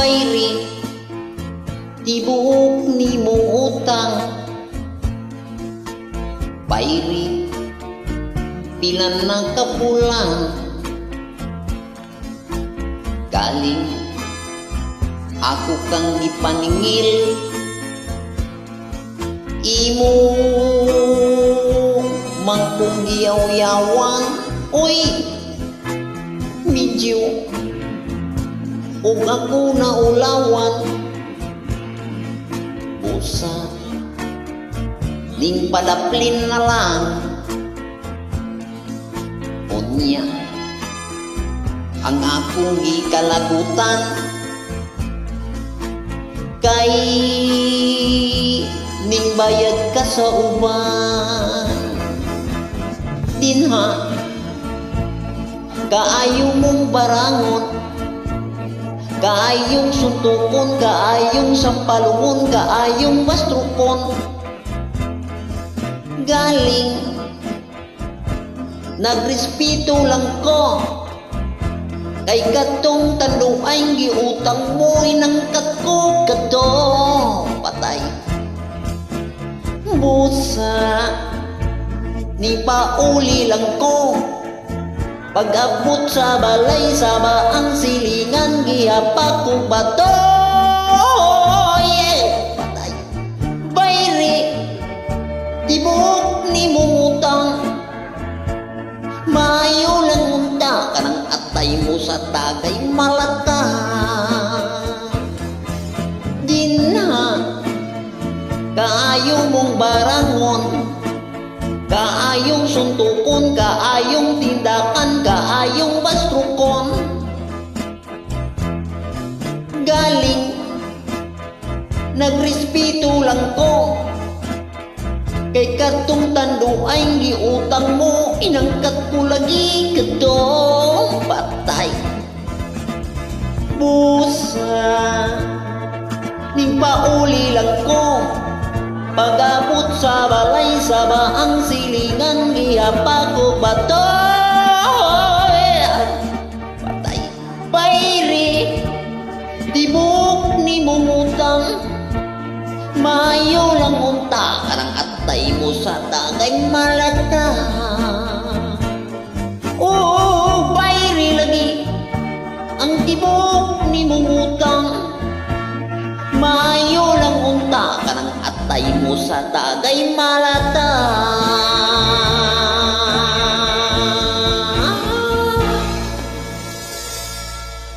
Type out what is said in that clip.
bayri Tibuok ni mong utang Bayri Pilan na kapulang Galing Ako kang ipaningil Imo Mangkong giyaw-yawan Uy Medyo Ug ako na ulawan Busa. Ning padaplin na lang. Unya Ang akong gikalagutan Kay Ning bayad ka sa uban. Dinha. Kaayo mong barangon Kaayong suntukon, kaayong sampalungon, kaayong bastrukon. Galing. Nagrespeto lang ko. Kay katong tanduay giutang mo inangkat ko kato Patay. Busa. Ni pauli lang ko pag-abot sa balay sa baang silingan gihapak ko bato yeah. Bayri Tibok ni mumutang Mayo lang unta Kanang atay mo sa tagay malaka Dinha Kaayo mong barangon Kaayong suntukon, kaayong tindakan, kaayong bastrukon. Galing Nagrespeto lang ko Kay katong tanduay giutang mo Inangkat ko lagi kato. Patay. Busa Ning pauli lang ko. Pagabot sa balay sa baang silingan Gihapa ko bato Patay Bayri Tibok ni mumutang. Mayo lang unta Karang atay mo sa tagay malata. Oo, bayri lagi Ang tibok ni mumutang. Mayo lang unta Karang atay mo sa tagay malata